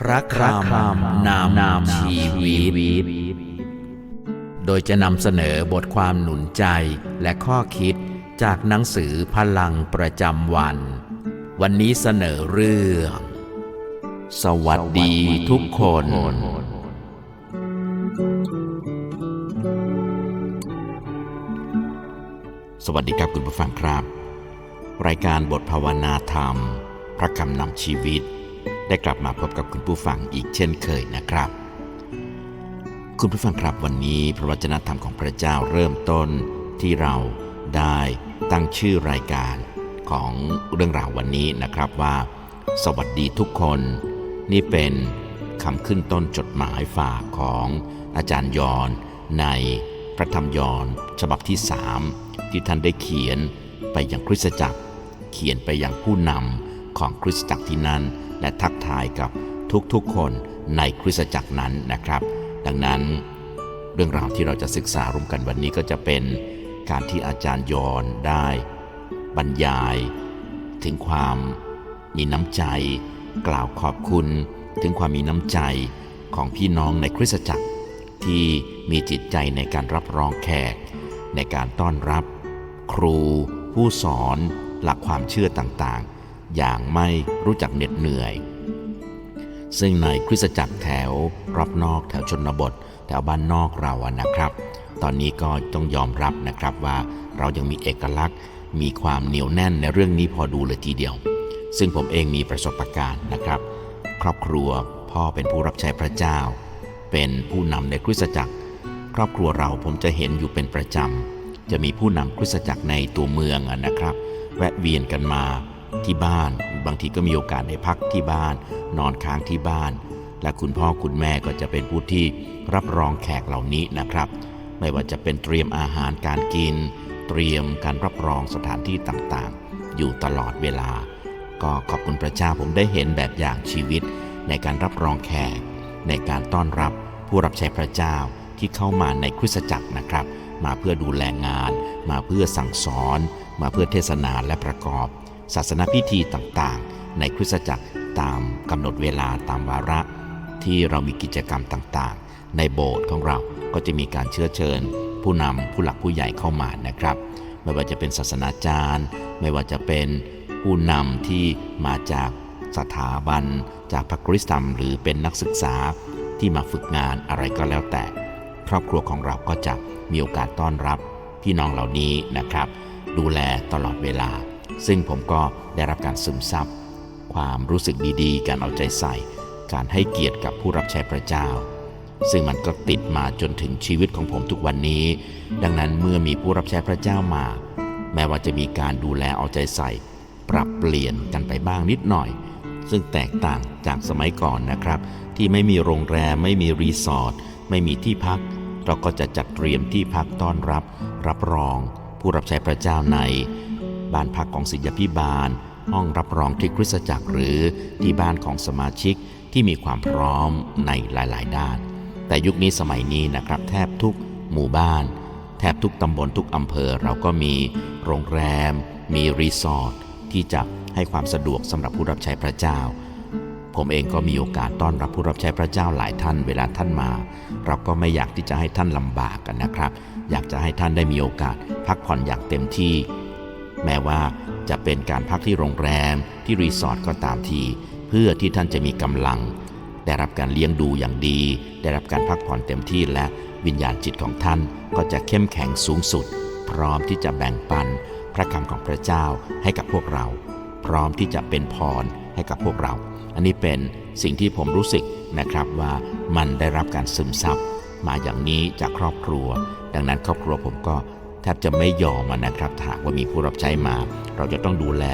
พระคำนำนำชีวิต โดยจะนำเสนอบทความหนุนใจและข้อคิดจากหนังสือพลังประจำวัน วันนี้เสนอเรื่อง สวัสดีทุกคน สวัสดีครับคุณผู้ฟังครับ รายการบทภาวนาธรรม พระคำนำชีวิต ได้กลับมาพบกับคุณผู้ฟังอีกเช่นเคยนะครับ คุณผู้ฟังครับวันนี้พระวจนะธรรมของพระเจ้าเริ่มต้นที่เราได้ตั้งชื่อรายการของเรื่องราววันนี้นะครับว่า สวัสดีทุกคน นี่เป็นคำขึ้นต้นจดหมายฝากของอาจารย์ยอนในพระธรรมยอนฉบับที่สามที่ท่านได้เขียนไปยังคริสตจักร เขียนไปยังผู้นำของคริสตจักรที่นั้น และทักทายกับทุกๆคนในคริสตจักรนั้นนะครับ ดังนั้นเรื่องราวที่เราจะศึกษาร่วมกันวันนี้ก็จะเป็นการที่อาจารย์ยอนได้ บรรยาย ถึงความมีน้ำใจ กล่าวขอบคุณ ถึงความมีน้ำใจของพี่น้องในคริสตจักร ที่มีจิตใจในการรับรองแขก ในการต้อนรับ ครู ผู้สอน หลักความเชื่อต่างๆ อย่างไม่รู้จักเหน็ดเหนื่อย ซึ่งในคริสตจักรแถวรอบนอกแถวชนบท แถวบ้านนอกเราอะนะครับ ตอนนี้ก็ต้องยอมรับนะครับว่าเรายังมีเอกลักษณ์ มีความเหนียวแน่นในเรื่องนี้พอดูเลยทีเดียว ซึ่งผมเองมีประสบการณ์นะครับ ครอบครัวพ่อเป็นผู้รับใช้พระเจ้า เป็นผู้นำในคริสตจักร ครอบครัวเราผมจะเห็นอยู่เป็นประจำจะมีผู้นำคริสตจักรในตัวเมืองอะนะครับ แวะเวียนกันมา ที่บ้าน บางทีก็มีโอกาสได้พักที่บ้าน นอนค้างที่บ้าน และคุณพ่อคุณแม่ก็จะเป็นผู้ที่รับรองแขกเหล่านี้นะครับ ไม่ว่าจะเป็นเตรียมอาหารการกิน เตรียมการรับรองสถานที่ต่างๆ อยู่ตลอดเวลา ก็ขอบคุณพระเจ้าผมได้เห็นแบบอย่างชีวิต ในการรับรองแขก ในการต้อนรับผู้รับใช้พระเจ้าที่เข้ามาในคริสตจักรนะครับ มาเพื่อดูแลงาน มาเพื่อสั่งสอน มาเพื่อเทศนาและประกอบ ศาสนพิธีต่างๆ ในคริสตจักรตามกำหนดเวลาตามวาระ ที่เรามีกิจกรรมต่างๆ ในโบสถ์ของเราก็จะมีการเชื้อเชิญ ผู้นำผู้หลักผู้ใหญ่เข้ามานะครับ ไม่ว่าจะเป็นศาสนาจารย์ ไม่ว่าจะเป็นผู้นำที่มาจากสถาบัน จากพระคริสตธรรมหรือเป็นนักศึกษาที่มาฝึกงานอะไรก็แล้วแต่ ครอบครัวของเราก็จะมีโอกาสต้อนรับ พี่น้องเหล่านี้นะครับ ดูแลตลอดเวลา ซึ่งผมก็ได้รับการซึมซับ ความรู้สึกดีๆ การเอาใจใส่ การให้เกียรติกับผู้รับใช้พระเจ้า ซึ่งมันก็ติดมาจนถึงชีวิตของผมทุกวันนี้ ดังนั้นเมื่อมีผู้รับใช้พระเจ้ามา แม้ว่าจะมีการดูแลเอาใจใส่ ปรับเปลี่ยนกันไปบ้างนิดหน่อย ซึ่งแตกต่างจากสมัยก่อนนะครับ ที่ไม่มีโรงแรมไม่มีรีสอร์ทไม่มีที่พัก เราก็จะจัดเตรียมที่พักต้อนรับ รับรอง ผู้รับใช้พระเจ้าใน บ้านพักของศิษยพิบาล ห้องรับรองที่คริสตจักรหรือที่บ้านของสมาชิกที่มีความพร้อมในหลาย ๆ ด้าน แต่ยุคนี้สมัยนี้นะครับ แทบทุกหมู่บ้าน แทบทุกตำบลทุกอำเภอเราก็มีโรงแรม มีรีสอร์ทที่จะให้ความสะดวกสำหรับผู้รับใช้พระเจ้า ผมเองก็มีโอกาสต้อนรับผู้รับใช้พระเจ้าหลายท่านเวลาท่านมา เราก็ไม่อยากที่จะให้ท่านลำบากกันนะครับ อยากจะให้ท่านได้มีโอกาส พักผ่อนอย่างเต็มที่ แม้ว่าจะเป็นการพักที่โรงแรมที่รีสอร์ทก็ตามที เพื่อที่ท่านจะมีกำลัง ได้รับการเลี้ยงดูอย่างดี ได้รับการพักผ่อนเต็มที่และวิญญาณจิตของท่านก็จะเข้มแข็งสูงสุด พร้อมที่จะแบ่งปันพระคำของพระเจ้าให้กับพวกเรา พร้อมที่จะเป็นพรให้กับพวกเรา อันนี้เป็นสิ่งที่ผมรู้สึกนะครับว่ามันได้รับการซึมซับมาอย่างนี้จากครอบครัว ดังนั้นครอบครัวผมก็ แทบจะไม่ยอมนะครับถ้าหากว่ามีผู้รับใช้มา เราจะต้องดูแล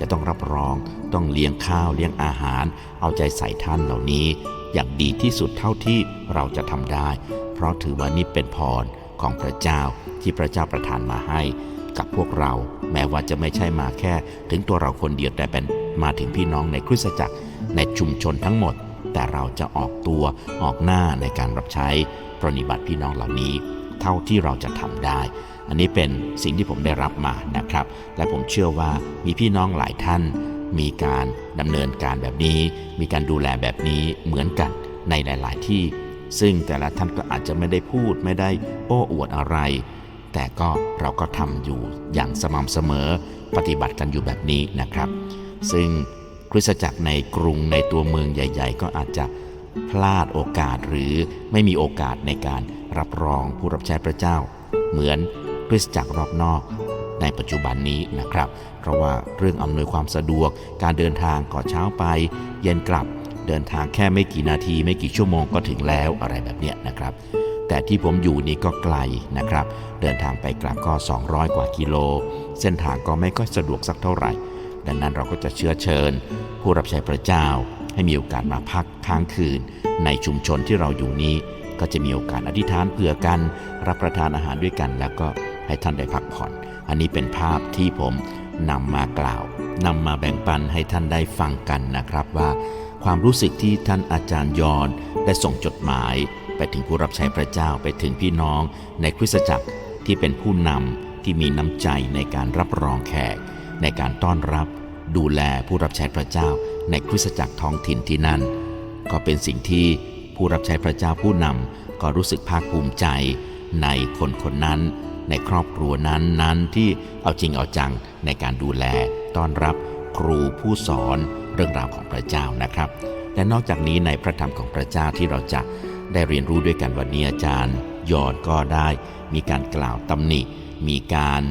จะต้องรับรอง ต้องเลี้ยงข้าวเลี้ยงอาหาร เอาใจใส่ท่านเหล่านี้ อย่างดีที่สุดเท่าที่เราจะทำได้ เพราะถือว่านี่เป็นพรของพระเจ้าที่พระเจ้าประทานมาให้ กับพวกเรา แม้ว่าจะไม่ใช่มาแค่ ถึงตัวเราคนเดียวแต่เป็นมาถึงพี่น้องในคริสตจักรในชุมชนทั้งหมด แต่เราจะออกตัวออกหน้าในการรับใช้ปรนิบัติพี่น้องเหล่านี้ เท่าที่เราจะทำได้ อันนี้เป็นสิ่งที่ผมได้รับมานะครับ และผมเชื่อว่ามีพี่น้องหลายท่าน มีการดำเนินการแบบนี้ มีการดูแลแบบนี้เหมือนกันในหลาย ๆ ที่ ซึ่งแต่ละท่านก็อาจจะไม่ได้พูดไม่ได้โอ้อวดอะไร แต่ก็เราก็ทำอยู่อย่างสม่ำเสมอปฏิบัติกันอยู่แบบนี้นะครับ ซึ่งคริสตจักรในกรุงในตัวเมืองใหญ่ ๆ ก็อาจจะพลาดโอกาสหรือไม่มีโอกาสในการรับรองผู้รับใช้พระเจ้า เหมือน คริสตจักรรอบนอกในปัจจุบันนี้นะครับ เพราะว่าเรื่องอำนวยความสะดวก การเดินทางก่อนเช้าไป เย็นกลับ เดินทางแค่ไม่กี่นาทีไม่กี่ชั่วโมงก็ถึงแล้วอะไรแบบเนี้ยนะครับ แต่ที่ผมอยู่นี่ก็ไกลนะครับ เดินทางไปกลับก็ 200 กว่ากิโล เส้นทางก็ไม่ก็สะดวกสักเท่าไหร่ ดังนั้นเราก็จะเชื้อเชิญ ผู้รับใช้พระเจ้า ให้มีโอกาสมาพักค้างคืน ในชุมชนที่เราอยู่นี้ ก็จะมีโอกาสอธิษฐานเผื่อกัน รับประทานอาหารด้วยกันแล้วก็ ให้ท่านได้พักผ่อน อันนี้เป็นภาพที่ผมนำมากล่าวนำมาแบ่งปันให้ท่านได้ฟังกันนะครับว่า ความรู้สึกที่ท่านอาจารย์ยอนได้ส่งจดหมาย ไปถึงผู้รับใช้พระเจ้าไปถึงพี่น้อง ในคริสตจักรที่เป็นผู้นำที่มีน้ำใจในการรับรองแขก ในการต้อนรับ ดูแลผู้รับใช้พระเจ้า ในคริสตจักรท้องถิ่นที่นั่น ก็เป็นสิ่งที่ผู้รับใช้พระเจ้าผู้นำก็รู้สึกภาคภูมิใจในคนคนนั้น ในครอบครัวนั้นนั้นที่เอาจริงเอาจังในการดูแลต้อนรับครูผู้สอนเรื่องราวของพระเจ้านะครับ และนอกจากนี้ในพระธรรมของพระเจ้าที่เราจะได้เรียนรู้ด้วยกันวันนี้อาจารย์ยอดก็ได้ มีการกล่าวตำหนิ มีการ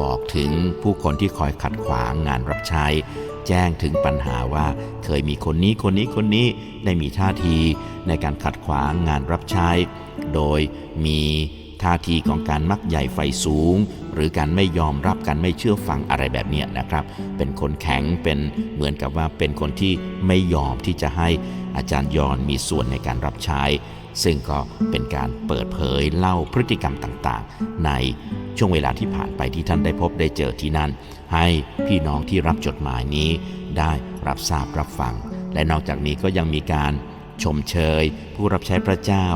บอกถึงผู้คนที่คอยขัดขวางงานรับใช้ แจ้งถึงปัญหาว่าเคยมีคนนี้คนนี้คนนี้ได้มีท่าทีในการขัดขวางงานรับใช้ โดยมี ท่าทีของการมักใหญ่ไฟสูง หรือการไม่ยอมรับการไม่เชื่อฟังอะไรแบบนี้นะครับ เป็นคนแข็งเป็นเหมือนกับว่าเป็นคนที่ไม่ยอมที่จะให้อาจารย์ยอนมีส่วนในการรับใช้ ซึ่งก็เป็นการเปิดเผยเล่าพฤติกรรมต่างๆ ในช่วงเวลาที่ผ่านไปที่ท่านได้พบได้เจอที่นั่น ให้พี่น้องที่รับจดหมายนี้ได้รับทราบรับฟัง และนอกจากนี้ก็ยังมีการชมเชย ผู้รับใช้พระเจ้า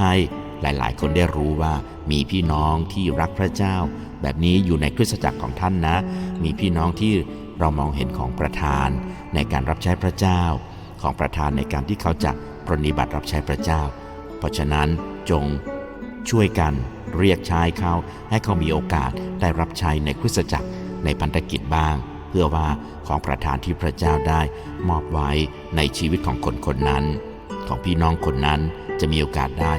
ให้ หลายๆ คนได้รู้ว่ามีพี่น้องที่รักพระเจ้า แบบนี้อยู่ในคริสตจักรของท่านนะ มีพี่น้องที่เรามองเห็นของประธาน ในการรับใช้พระเจ้า ของประธานในการที่เขาจะปรนนิบัติรับใช้พระเจ้า เพราะฉะนั้นจงช่วยกันเรียกใช้เขาให้เขามีโอกาสได้รับใช้ในคริสตจักรในพันธกิจบ้าง เพื่อว่าของประธานที่พระเจ้าได้มอบไว้ในชีวิตของคนคนนั้น ของพี่น้องคนนั้นจะมีโอกาสได้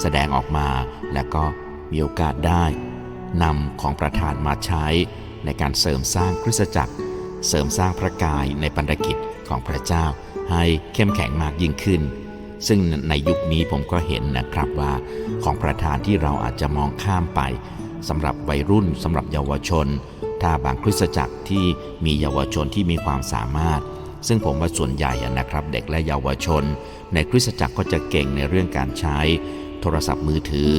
แสดงออกมาและก็มีโอกาสได้นำของประธานมาใช้ในการเสริมสร้างคริสตจักร เสริมสร้างพระกายในปันธกิจของพระเจ้าให้เข้มแข็งมากยิ่งขึ้น ซึ่งในยุคนี้ผมก็เห็นนะครับว่าของประธานที่เราอาจจะมองข้ามไปสำหรับวัยรุ่นสำหรับเยาวชน ถ้าบางคริสตจักรที่มีเยาวชนที่มีความสามารถ ซึ่งผมว่าส่วนใหญ่นะครับ เด็กและเยาวชน ในคริสตจักรก็จะเก่งในเรื่องการใช้ โทรศัพท์มือถือ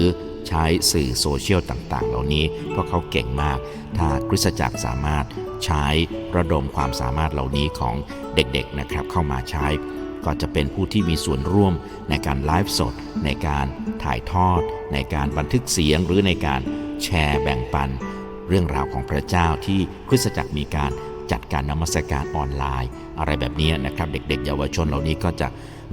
ใช้สื่อโซเชียลต่าง ๆ เหล่านี้เพราะเขาเก่งมาก ถ้าคริสตจักรสามารถใช้ระดมความสามารถเหล่านี้ของเด็กๆนะครับเข้ามาใช้ ก็จะเป็นผู้ที่มีส่วนร่วมในการไลฟ์สด ในการถ่ายทอด ในการบันทึกเสียงหรือในการแชร์แบ่งปัน เรื่องราวของพระเจ้าที่คริสตจักรมีการจัดการนมัสการออนไลน์ อะไรแบบนี้นะครับ เด็กๆ เยาวชนเหล่านี้ก็จะ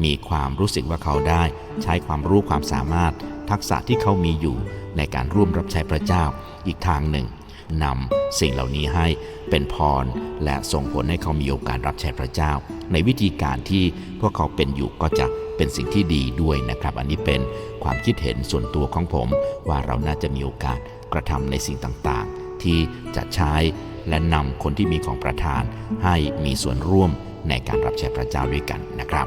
มีความรู้สึกว่าเขาได้ใช้ความรู้ความสามารถ ทักษะที่เขามีอยู่ในการร่วมรับใช้พระเจ้าอีกทางหนึ่งนำสิ่งเหล่านี้ให้เป็นพร และส่งผลให้เขามีโอกาสรับใช้พระเจ้า ในวิธีการที่พวกเขาเป็นอยู่ก็จะเป็นสิ่งที่ดีด้วยนะครับ อันนี้เป็นความคิดเห็นส่วนตัวของผม ว่าเราน่าจะมีโอกาสกระทำในสิ่งต่างๆ ที่จะใช้และนำคนที่มีของประทาน ให้มีส่วนร่วมในการรับใช้พระเจ้าด้วยกันนะครับ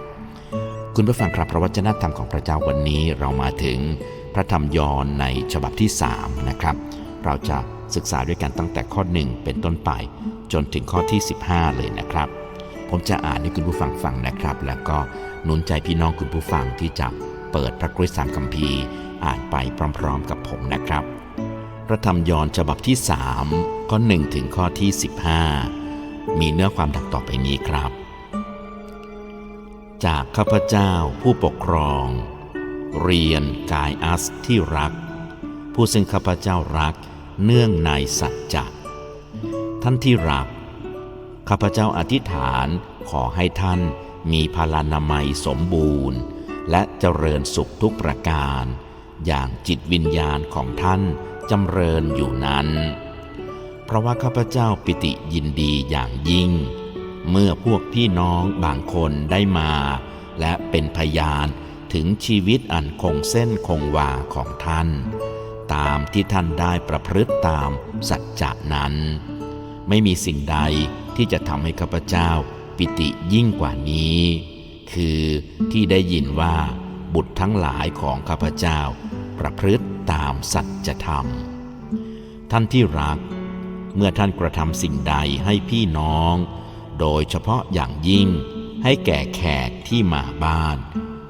คุณผู้ฟังครับพระวจนะธรรมของพระเจ้าวันนี้เรามาถึงพระธรรมยอห์นในฉบับที่3นะครับ เราจะศึกษาด้วยกันตั้งแต่ข้อ 1 เป็นต้นไปจนถึงข้อที่ 15 เลยนะครับ ผมจะอ่านให้คุณผู้ฟังฟังนะครับ แล้วก็หนุนใจพี่น้องคุณผู้ฟังที่จะเปิดพระกริสตามคัมภีร์อ่านไปพร้อมๆกับผมนะครับ พระธรรมยอห์นฉบับที่ 3 ข้อ 1 ถึงข้อที่ 15 มีเนื้อความดังต่อไปนี้ครับ จากข้าพเจ้าผู้ปกครอง เรียนกายอัสที่รัก ผู้ซึ่งข้าพเจ้ารักเนื่องในสัจจะท่านที่รัก ข้าพเจ้าอธิษฐานขอให้ท่านมีพลานามัยสมบูรณ์ และเจริญสุขทุกประการ อย่างจิตวิญญาณของท่านจำเริญอยู่นั้น เพราะว่าข้าพเจ้าปิติยินดีอย่างยิ่ง เมื่อพวกพี่น้องบางคนได้มา และเป็นพยานถึงชีวิตอันคงเส้นคงวาของท่าน ตามที่ท่านได้ประพฤติตามสัจจะนั้น ไม่มีสิ่งใดที่จะทำให้ข้าพเจ้าปิติยิ่งกว่านี้ คือที่ได้ยินว่าบุตรทั้งหลายของข้าพเจ้า ประพฤติตามสัจธรรม ท่านที่รัก เมื่อท่านกระทำสิ่งใดให้พี่น้อง โดยเฉพาะอย่างยิ่ง ให้แก่แขกที่มาบ้าน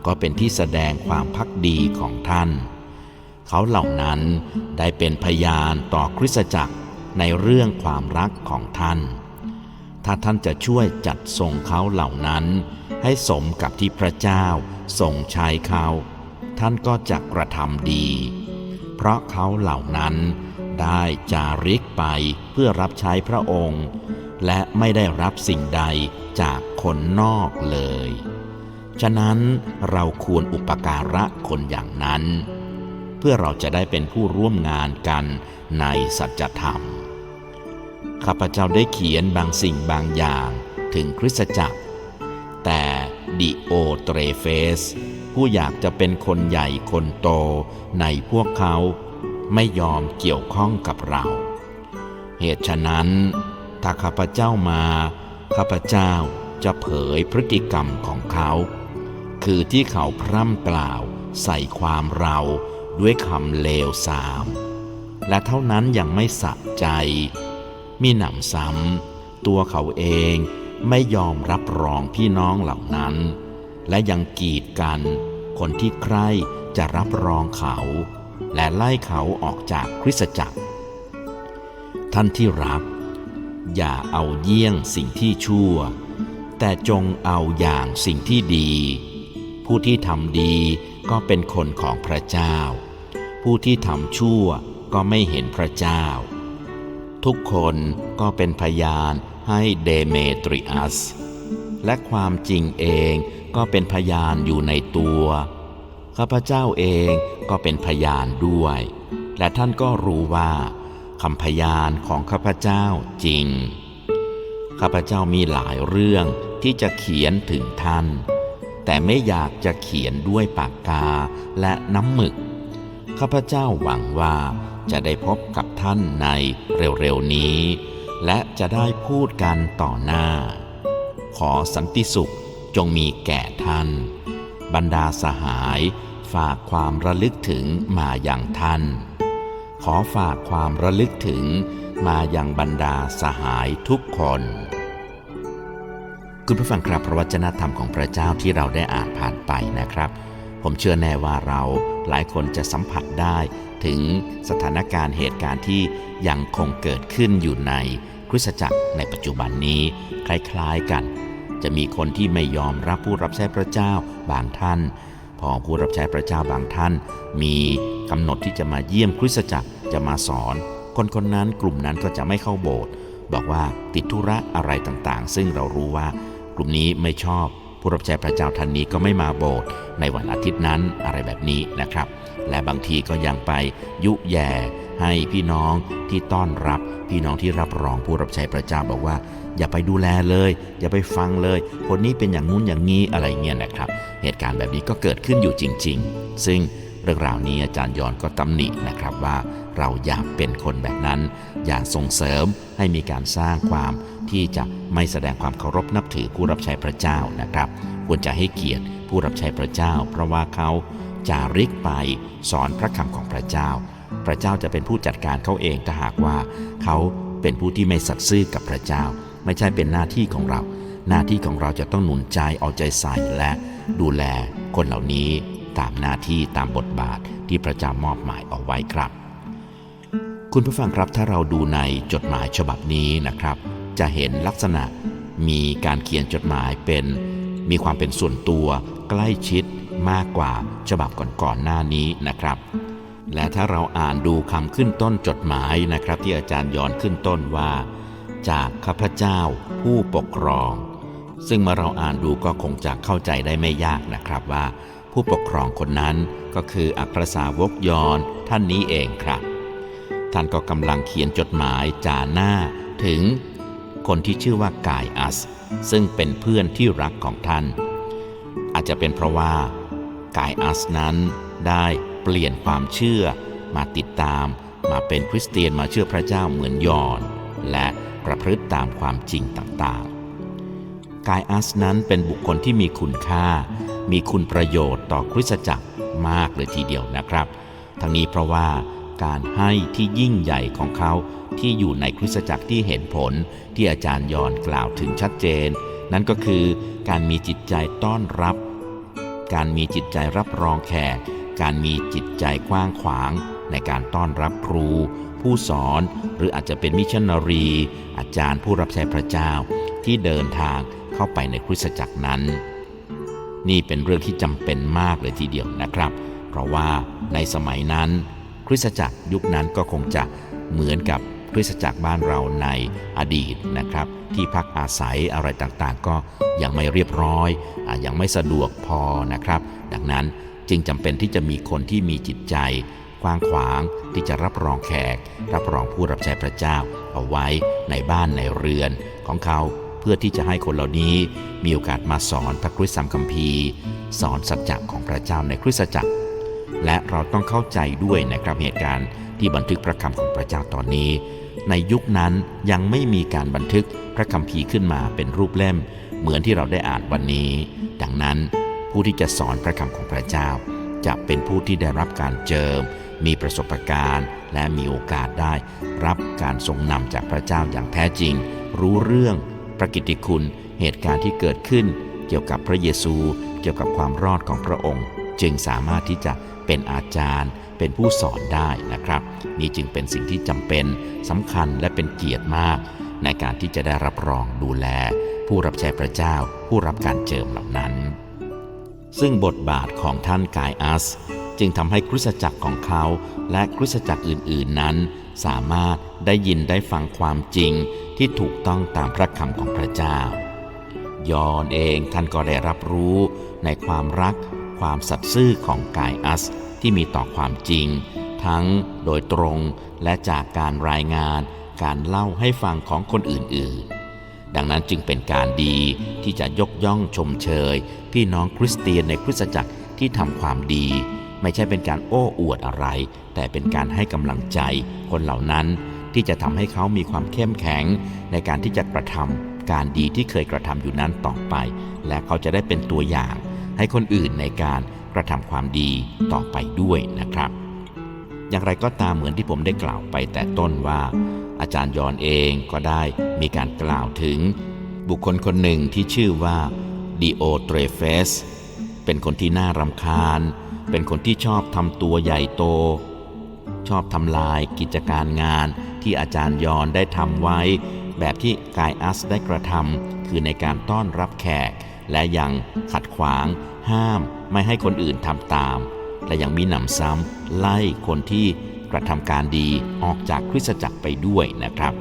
ก็เป็นที่แสดงความพักดีของท่าน เขาเหล่านั้นได้เป็นพยานต่อคริสตจักรในเรื่องความรักของท่าน ถ้าท่านจะช่วยจัดส่งเขาเหล่านั้น ให้สมกับที่พระเจ้าทรงใช้เขา ท่านก็จะกระทำดี เพราะเขาเหล่านั้นได้จาริกไปเพื่อรับใช้พระองค์ และไม่ได้รับสิ่งใดจากคนนอกเลย ฉะนั้นเราควรอุปการะคนอย่างนั้น เพื่อเราจะได้เป็นผู้ร่วมงานกันในสัจธรรม ข้าพเจ้าได้เขียนบางสิ่งบางอย่างถึงคริสตจักร แต่ดิโอเตรเฟสผู้อยากจะเป็นคนใหญ่คนโตในพวกเขาไม่ยอมเกี่ยวข้องกับเรา เหตุฉะนั้น ถ้าข้าพเจ้ามา ข้าพเจ้าจะเผยพฤติกรรมของเขา คือที่เขาพร่ำกล่าวใส่ความเราด้วยคำเลวทราม และเท่านั้นยังไม่สะใจ มีหนำซ้ำตัวเขาเองไม่ยอมรับรองพี่น้องเหล่านั้น และยังกีดกัน คนที่ใคร่จะรับรองเขา และไล่เขาออกจากคริสตจักร ท่านที่รัก อย่าเอาเยี่ยงสิ่งที่ชั่ว แต่จงเอาอย่างสิ่งที่ดี ผู้ที่ทำดีก็เป็นคนของพระเจ้า ผู้ที่ทำชั่วก็ไม่เห็นพระเจ้า ทุกคนก็เป็นพยานให้เดเมตริอัส และความจริงเองก็เป็นพยานอยู่ในตัว ข้าพเจ้าเองก็เป็นพยานด้วย และท่านก็รู้ว่า คำพยานของข้าพเจ้าจริง ข้าพเจ้ามีหลายเรื่องที่จะเขียนถึงท่าน แต่ไม่อยากจะเขียนด้วยปากกาและน้ำหมึก ข้าพเจ้าหวังว่าจะได้พบกับท่านในเร็วๆนี้ และจะได้พูดกันต่อหน้า ขอสันติสุขจงมีแก่ท่าน บรรดาสหายฝากความระลึกถึงมาอย่างท่าน ขอฝากความระลึกถึงมาอย่างบรรดาสหายทุกคน คุณผู้ฟังครับพระวจนะธรรมของพระเจ้าที่เราได้อ่านผ่านไปนะครับ ผมเชื่อแน่ว่าเราหลายคนจะสัมผัสได้ถึงสถานการณ์เหตุการณ์ที่ยังคงเกิดขึ้นอยู่ในคริสตจักรในปัจจุบันนี้คล้ายๆกัน จะมีคนที่ไม่ยอมรับผู้รับใช้พระเจ้าบางท่าน พอผู้รับใช้พระเจ้าบางท่าน มี กำหนดที่จะมาเยี่ยมคริสตจักรจะมาสอน คนคนนั้นกลุ่มนั้นก็จะไม่เข้าโบสถ์บอกว่าติดธุระอะไรต่างๆ ซึ่งเรารู้ว่ากลุ่มนี้ไม่ชอบ ผู้รับใช้พระเจ้าท่านนี้ก็ไม่มาโบสถ์ในวันอาทิตย์นั้นอะไรแบบนี้นะครับ และบางทีก็ยังไปยุแย่ให้พี่น้องที่ต้อนรับ พี่น้องที่รับรองผู้รับใช้พระเจ้าบอกว่า อย่าไปดูแลเลย อย่าไปฟังเลย คนนี้เป็นอย่างงู้นอย่างนี้อะไรเงี้ยนะครับ เหตุการณ์แบบนี้ก็เกิดขึ้นอยู่จริง ๆ ซึ่ง เรื่องราวนี้อาจารย์ยอนก็ตำหนินะครับว่าเราอย่าเป็นคนแบบนั้น อย่าส่งเสริมให้มีการสร้างความที่จะไม่แสดงความเคารพนับถือผู้รับใช้พระเจ้านะครับ ควรจะให้เกียรติผู้รับใช้พระเจ้า เพราะว่าเขาจาริกไปสอนพระคำของพระเจ้า พระเจ้าจะเป็นผู้จัดการเขาเองถ้าหากว่า เขาเป็นผู้ที่ไม่สัตย์ซื่อกับพระเจ้า ไม่ใช่เป็นหน้าที่ของเรา หน้าที่ของเราจะต้องหนุนใจเอาใจใส่และดูแลคนเหล่านี้ ตามหน้าที่ตามบทบาทที่พระเจ้ามอบหมายเอาไว้ครับ คุณผู้ฟังครับถ้าเราดูในจดหมายฉบับนี้นะครับ จะเห็นลักษณะมีการเขียนจดหมายเป็น มีความเป็นส่วนตัวใกล้ชิดมากกว่าฉบับก่อนๆหน้านี้นะครับ และถ้าเราอ่านดูคำขึ้นต้นจดหมายนะครับ ที่อาจารย์ย้อนขึ้นต้นว่า จากข้าพเจ้าผู้ปกครอง ซึ่งเมื่อเราอ่านดูก็คงจะเข้าใจได้ไม่ยากนะครับว่า ผู้ปกครองคนนั้นก็คืออัครสาวกยอนท่านนี้เองครับ ท่านก็กำลังเขียนจดหมายจ่าหน้าถึงคนที่ชื่อว่ากายอัส ซึ่งเป็นเพื่อนที่รักของท่าน อาจจะเป็นเพราะว่ากายอัสนั้นได้เปลี่ยนความเชื่อมาติดตามมาเป็นคริสเตียนมาเชื่อพระเจ้าเหมือนยอน และประพฤติตามความจริงต่างๆ กายอัสนั้นเป็นบุคคลที่มีคุณค่า มีคุณประโยชน์ต่อคริสตจักรมากเลยทีเดียวนะครับ ทั้งนี้เพราะว่าการให้ที่ยิ่งใหญ่ของเขาที่อยู่ในคริสตจักรที่เห็นผลที่อาจารย์ยอนกล่าวถึงชัดเจน นั่นก็คือการมีจิตใจต้อนรับ การมีจิตใจรับรองแขกการมีจิตใจกว้างขวาง ในการต้อนรับครู ผู้สอนหรืออาจจะเป็นมิชชันนารี อาจารย์ผู้รับใช้พระเจ้า ที่เดินทางเข้าไปในคริสตจักรนั้น นี่เป็นเรื่องที่จำเป็นมากเลยทีเดียวนะครับ เพราะว่าในสมัยนั้น คริสตจักรยุคนั้นก็คงจะเหมือนกับคริสตจักรบ้านเราในอดีตนะครับ ที่พักอาศัยอะไรต่างๆ ก็ยังไม่เรียบร้อยอายังไม่สะดวกพอนะครับ ดังนั้นจึงจำเป็นที่จะมีคนที่มีจิตใจกว้างขวางที่จะรับรองแขก รับรองผู้รับใช้พระเจ้า เอาไว้ในบ้านในเรือนของเขา เพื่อที่จะให้คนเหล่านี้มีโอกาสมาสอนพระคริสตธรรมคัมภีร์ สอนสัจจะของพระเจ้าในคริสตจักร และเราต้องเข้าใจด้วยนะครับเหตุการณ์ที่บันทึกพระคำของพระเจ้าตอนนี้ ในยุคนั้นยังไม่มีการบันทึกพระคัมภีร์ขึ้นมาเป็นรูปเล่ม เหมือนที่เราได้อ่านวันนี้ ดังนั้นผู้ที่จะสอนพระคำของพระเจ้า จะเป็นผู้ที่ได้รับการเจิม มีประสบการณ์ และมีโอกาสได้ รับการทรงนำจากพระเจ้าอย่างแท้จริง รู้เรื่อง พระกิตติคุณ เหตุการณ์ที่เกิดขึ้น เกี่ยวกับพระเยซู เกี่ยวกับความรอดของพระองค์ จึงสามารถที่จะเป็นอาจารย์ เป็นผู้สอนได้นะครับ นี่จึงเป็นสิ่งที่จำเป็นสำคัญและเป็นเกียรติมาก ในการที่จะได้รับรองดูแล ผู้รับใช้พระเจ้า ผู้รับการเจิมเหล่านั้น ซึ่งบทบาทของท่านกายอัส จึงทำให้คริสตจักรของเขา และคริสตจักรอื่น ๆ นั้น สามารถได้ยินได้ฟังความจริงที่ถูกต้องตามพระคำของพระเจ้า ยอนเองท่านก็ได้รับรู้ในความรักความสัตย์ซื่อของกายอัสที่มีต่อความจริง ทั้งโดยตรงและจากการรายงานการเล่าให้ฟังของคนอื่น ๆ ดังนั้นจึงเป็นการดีที่จะยกย่องชมเชย พี่น้องคริสเตียนในคริสตจักรที่ทำความดี ไม่ใช่เป็นการโอ้อวดอะไร แต่เป็นการให้กำลังใจ คนเหล่านั้น ที่จะทำให้เขามีความเข้มแข็งในการที่จะกระทำการดีที่เคยกระทำอยู่นั้นต่อไป และเขาจะได้เป็นตัวอย่าง ให้คนอื่นในการกระทำความดีต่อไปด้วยนะครับ อย่างไรก็ตามเหมือนที่ผมได้กล่าวไปแต่ต้นว่า อาจารย์ยอนเองก็ได้มีการกล่าวถึง บุคคลคนหนึ่งที่ชื่อว่าดิโอเทรเฟสเป็นคนที่น่ารำคาญ เป็นคนที่ชอบทำตัวใหญ่โต ชอบทำลายกิจการงานที่อาจารย์ยอนได้ทำไว้ แบบที่กายอัสได้กระทำคือในการต้อนรับแขก และยังขัดขวาง ห้าม ไม่ให้คนอื่นทำตาม และยังมีหนำซ้ำไล่คนที่กระทำการดีออกจากคริสตจักรไปด้วยนะครับ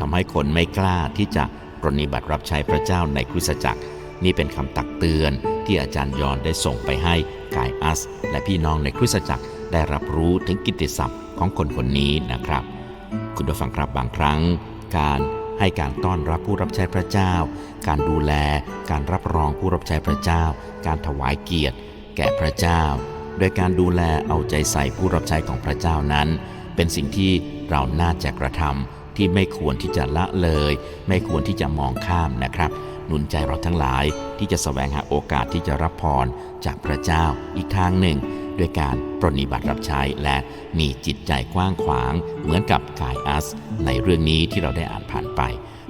ทำให้คนไม่กล้าที่จะปรนนิบัติรับใช้พระเจ้าในคริสตจักร นี่เป็นคำตักเตือนที่อาจารย์ยอนได้ส่งไปให้กายอัส และพี่น้องในคริสตจักร ได้รับรู้ถึงกิตติศัพท์ของคนคนนี้นะครับ คุณผู้ฟังครับบางครั้ง การให้การต้อนรับผู้รับใช้พระเจ้า การดูแล การรับรองผู้รับใช้พระเจ้า การถวายเกียรติ แก่พระเจ้า โดยการดูแลเอาใจใส่ผู้รับใช้ของพระเจ้านั้น เป็นสิ่งที่เราน่าจะกระทำที่ไม่ควรที่จะละเลย ไม่ควรที่จะมองข้ามนะครับหนุนใจเราทั้งหลายที่จะแสวงหาโอกาสที่จะรับพรจากพระเจ้าอีกทางหนึ่ง ด้วยการปรนนิบัติรับใช้และมีจิตใจกว้างขวาง เหมือนกับกายอัส ในเรื่องนี้ที่เราได้อ่านผ่านไป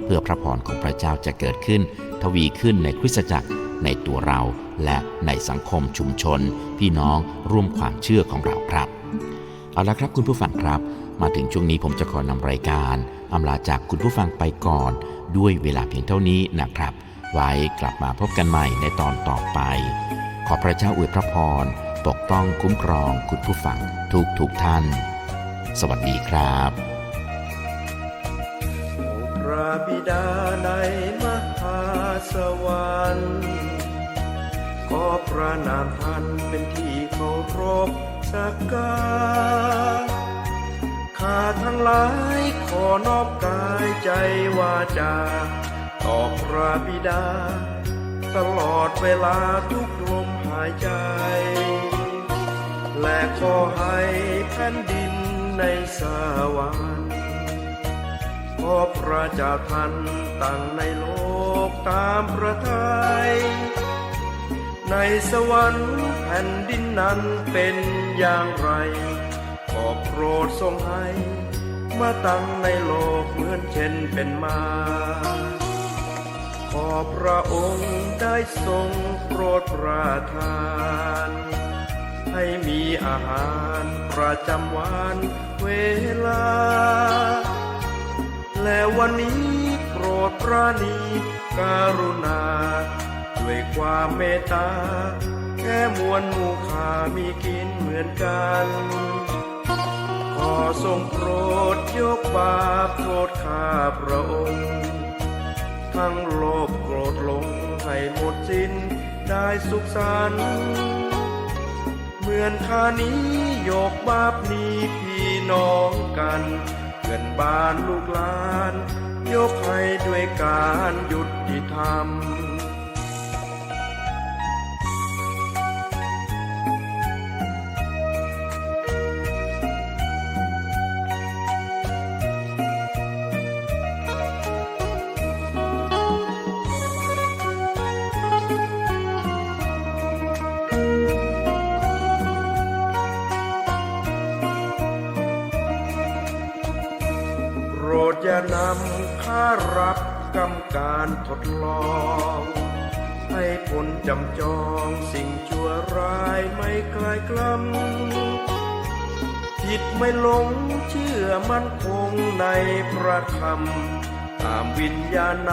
เพื่อพระพรของพระเจ้าจะเกิดขึ้น ทวีขึ้นในคริสตจักรในตัวเราและในสังคมชุมชน พี่น้องร่วมความเชื่อของเราครับ เอาละครับคุณผู้ฟังครับ มาถึงช่วงนี้ผมจะขอนำรายการอำลาจากคุณผู้ฟังไปก่อน ด้วยเวลาเพียงเท่านี้นะครับ ไว้กลับมาพบกันใหม่ในตอนต่อไป ขอพระเจ้าอวยพระพร ปกป้องคุ้มครองคุณผู้ฟังทุกทุกท่าน สวัสดีครับพระบิดาในมหาสวรรค์ขอพระนามท่านเป็นที่เคารพสักการข้าทั้งหลายขอนอบกายใจวาจาต่อพระบิดา ตลอดเวลาทุกลมหายใจ และขอให้แผ่นดินในสวรรค์ขอพระเจ้าท่านตั้งในโลกตามพระทัยในสวรรค์แผ่นดินนั้นเป็นอย่างไรขอโปรดทรงให้มาตั้งในโลกเหมือนเช่นเป็นมา ขอพระองค์ได้ทรงโปรดประทาน ให้มีอาหารประจำวันเวลา และวันนี้โปรดปราณีการุณา ด้วยความเมตตา แค่มวลหมู่ข้ามีกินเหมือนกัน ขอทรงโปรดยกบาปโทษข้าพระองค์ ทั้งโลภโกรธหลงให้หมดสิ้นได้สุขสันต์ เหมือนคานี้โยกบาปนี้พี่น้องกันเพื่อนบ้านลูกหลาน ยกให้ด้วยการหยุดที่ทำำผิดไม่หลงเชื่อมั่นคงในพระคำตามวิญญาณน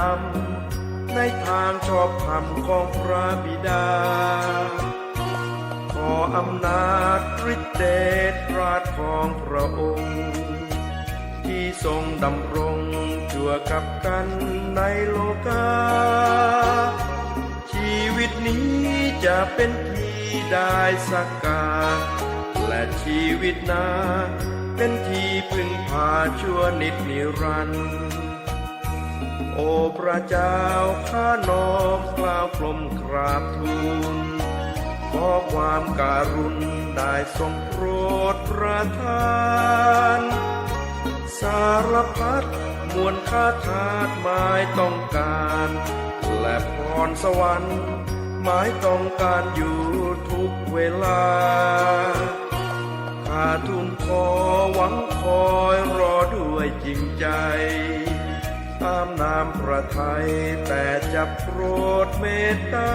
ำในทางชอบธรรมของพระบิดา ขออำนาจฤทธิเดชราชของพระองค์ ที่ทรงดำรงชั่วกับกันในโลกา ชีวิตนี้จะเป็นที่ได้สักการ และชีวิตนาเป็นที่พึ่งพาชั่วนิดนิรันดร์โอ้พระเจ้าข้าน้อมกล่าวกลมกราบทูลขอความการุณได้ทรงโปรดประทาน สารพัดมวลคาทาสหมายต้องการ และพรสวรรค์หมายต้องการอยู่ทุกเวลาาทูลขอหวังคอยรอด้วยจริงใจ ตามนามพระไทยแต่จะโปรดเมตตา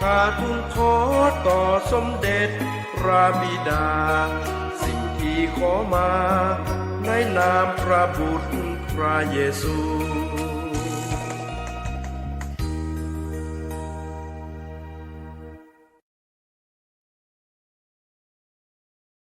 ข้าทูลขอต่อสมเด็จพระบิดา สิ่งที่ขอมา ในนามพระบุตรพระเยซู